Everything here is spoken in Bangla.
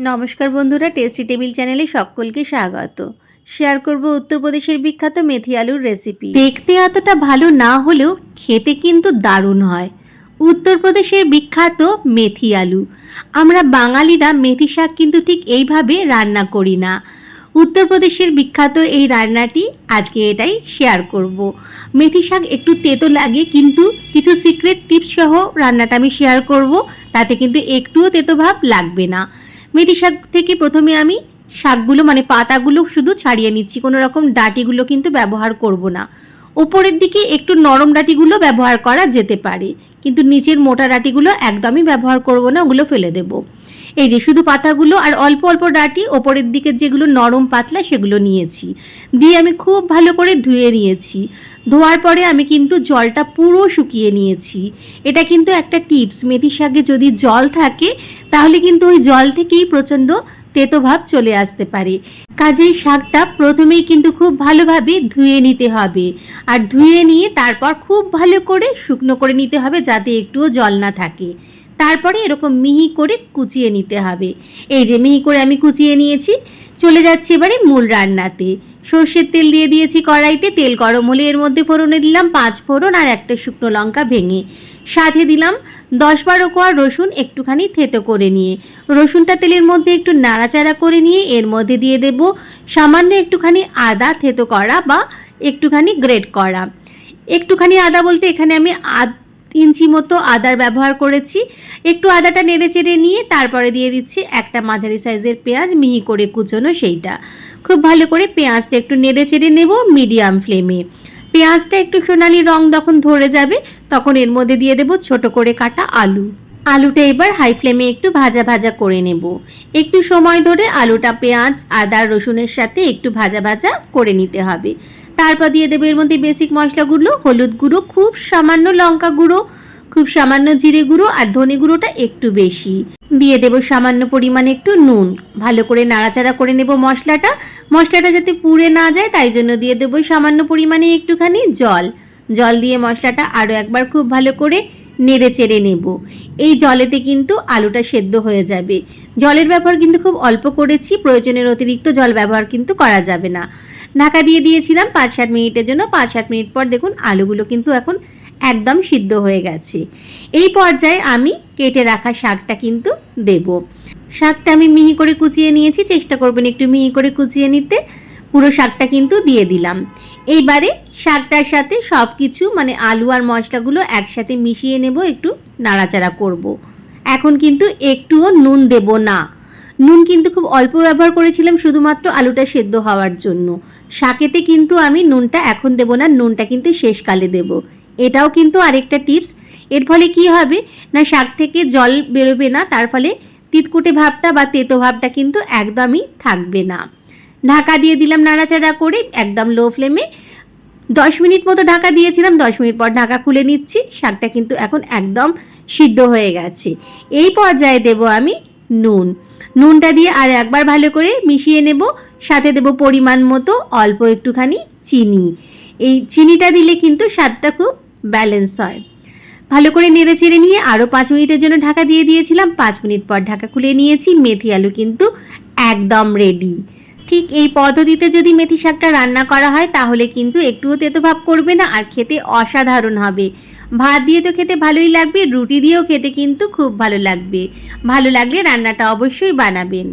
নমস্কার বন্ধুরা টেস্টি টেবিল চ্যানেলে সকলকে স্বাগত। শেয়ার করব উত্তরপ্রদেশের বিখ্যাত মেথি আলুর রেসিপি দেখতে এতটা ভালো না হলেও খেতে কিন্তু দারুণ হয়। উত্তরপ্রদেশের বিখ্যাত মেথি আলু। আমরা বাঙালিরা মেথি শাক কিন্তু ঠিক এইভাবে রান্না করি না। উত্তরপ্রদেশের বিখ্যাত এই রান্নাটি আজকে এটাই শেয়ার করব। মেথি শাক একটু তেতো লাগে কিন্তু কিছু সিক্রেট টিপস সহ রান্নাটা আমি শেয়ার করব। তাতে কিন্তু একটুও তেতো ভাব লাগবে না। মেথি শাক থেকে প্রথমে আমি শাকগুলো মানে পাতাগুলো শুধু ছাড়িয়ে নিচ্ছি। কোনো রকম ডাটিগুলো কিন্তু ব্যবহার করব না। ওপরের দিকে একটু নরম ডাটিগুলো ব্যবহার করা যেতে পারে। কিন্তু নিচের মোটা ডাটিগুলো একদমই ব্যবহার করব না, ওগুলো ফেলে দেব। এই যে শুধু পাতাগুলো আর অল্প অল্প ডাটি, ওপরের দিকে যেগুলো নরম পাতলা সেগুলো নিয়েছি। দিয়ে আমি খুব ভালো করে ধুয়ে নিয়েছি। ধোয়ার পরে আমি কিন্তু জলটা পুরো শুকিয়ে নিয়েছি। এটা কিন্তু একটা টিপস মেথি শাকে যদি জল থাকে, তাহলে কিন্তু ওই জল থেকেই প্রচণ্ড তেতো ভাব চলে আসতে পারে। কাজেই শাকটা প্রথমেই কিন্তু খুব ভালোভাবে ধুয়ে নিতে হবে। আর ধুয়ে নিয়ে তারপর খুব ভালো করে শুকনো করে নিতে হবে যাতে একটুও জল না থাকে। তারপরে এরকম মিহি করে কুচিয়ে নিতে হবে। এই যে মিহি করে আমি কুচিয়ে নিয়েছি, চলে যাচ্ছি এবারে মূল রান্নাতে। সর্ষের তেল দিয়ে দিয়েছি কড়াইতে, তেল গরম হলে এর মধ্যে ফোড়নে দিলাম পাঁচ ফোড়ন আর একটা শুকনো লঙ্কা ভেঙে। সাথে দিলাম দশ বারো কোয়া রসুন একটুখানি থেতো করে নিয়ে। রসুনটা তেলের মধ্যে একটু নাড়াচাড়া করে নিয়ে এর মধ্যে দিয়ে দেব সামান্য একটুখানি আদা থেতো করা বা একটুখানি গ্রেট করা। একটুখানি আদা বলতে এখানে আমি আধ ইঞ্চি মতো আদার ব্যবহার করেছি। একটু আদাটা নেড়ে চেড়ে নিয়ে তারপরে দিয়ে দিচ্ছি একটা মাঝারি সাইজের পেঁয়াজ, মিহি করে কুচোনো সেইটা। খুব ভালো করে পেঁয়াজটা একটু নেড়ে চেড়ে নেব মিডিয়াম ফ্লেমে। পেঁয়াজটা একটু সোনালি রং যখন ধরে যাবে, তখন এর মধ্যে দিয়ে দেব ছোট করে কাটা আলু। আলুটা এবার হাই ফ্লেমে একটু ভাজা ভাজা করে নেব। একটু সময় ধরে আলুটা পেঁয়াজ, আদা, রসুনের সাথে একটু ভাজা ভাজা করে নিতে হবে। তারপর দিয়ে দেবো এর মধ্যে বেসিক মশলা মশলাগুলো হলুদ গুঁড়ো, খুব সামান্য লঙ্কা গুঁড়ো, খুব সামান্য জিরে গুঁড়ো আর ধনে গুঁড়োটা একটু বেশি। দিয়ে দেবো সামান্য পরিমাণে একটু নুন। ভালো করে নাড়াচাড়া করে নেব মশলাটা। মশলাটা যাতে পুড়ে না যায়, তাই জন্য দিয়ে দেবো সামান্য পরিমাণে একটুখানি জল। জল দিয়ে মশলাটা আরও একবার খুব ভালো করে নেড়ে চেড়ে নেব। এই জলেতে কিন্তু আলুটা সেদ্ধ হয়ে যাবে। জলের ব্যবহার কিন্তু খুব অল্প করেছি, প্রয়োজনের অতিরিক্ত জল ব্যবহার কিন্তু করা যাবে না। ঢাকা দিয়ে দিয়েছিলাম পাঁচ সাত মিনিটের জন্য। পাঁচ সাত মিনিট পর দেখুন আলুগুলো কিন্তু এখন একদম সিদ্ধ হয়ে গেছে। এই পর্যায়ে আমি কেটে রাখা শাকটা কিন্তু দেব। শাকটা আমি মিহি করে কুচিয়ে নিয়েছি। চেষ্টা করবেন একটু মিহি করে কুচিয়ে নিতে। পুরো শাকটা কিন্তু দিয়ে দিলাম। এইবারে শাকটার সাথে সব কিছু মানে আলু আর মশলাগুলো একসাথে মিশিয়ে নেব, একটু নাড়াচাড়া করব। এখন কিন্তু একটুও নুন দেব না। নুন কিন্তু খুব অল্প ব্যবহার করেছিলাম, শুধুমাত্র আলুটা সেদ্ধ হওয়ার জন্য। শাকেতে কিন্তু আমি নুনটা এখন দেব না, নুনটা কিন্তু শেষকালে দেব। এটাও কিন্তু আরেকটা টিপস। এর ফলে কি হবে না, শাক থেকে জল বেরোবে না, তার ফলে তিতকুটে ভাবটা বা তেতো ভাবটা কিন্তু একদমই থাকবে না। ঢাকা দিয়ে দিলাম নাড়াচাড়া করে একদম লো ফ্লেমে দশ মিনিট মতো ঢাকা দিয়েছিলাম, দশ মিনিট পর ঢাকা খুলে নিচ্ছি, শাকটা কিন্তু এখন একদম সিদ্ধ হয়ে গেছে। এই পর্যায়ে দেব আমি নুন। নুনটা দিয়ে আর একবার ভালো করে মিশিয়ে নেব, সাথে দেব পরিমাণ মতো অল্প একটুখানি চিনি। এই চিনিটা দিলে কিন্তু স্বাদটা খুব ব্যালেন্স হয়। ভালো করে নেড়ে চেড়ে নিয়ে আরও পাঁচ মিনিটের জন্য ঢাকা দিয়ে দিয়েছিলাম, পাঁচ মিনিট পর ঢাকা খুলে নিয়েছি, মেথি আলু কিন্তু একদম রেডি ঠিক এই পদ্ধতিতে যদি মেথি শাকটা রান্না করা হয়, তাহলে কিন্তু একটুও তেতো ভাব করবে না আর খেতে অসাধারণ হবে। ভাত দিয়ে তো খেতে ভালোই লাগবে, রুটি দিয়েও খেতে কিন্তু খুব ভালো লাগবে। ভালো লাগলে রান্নাটা অবশ্যই বানাবেন।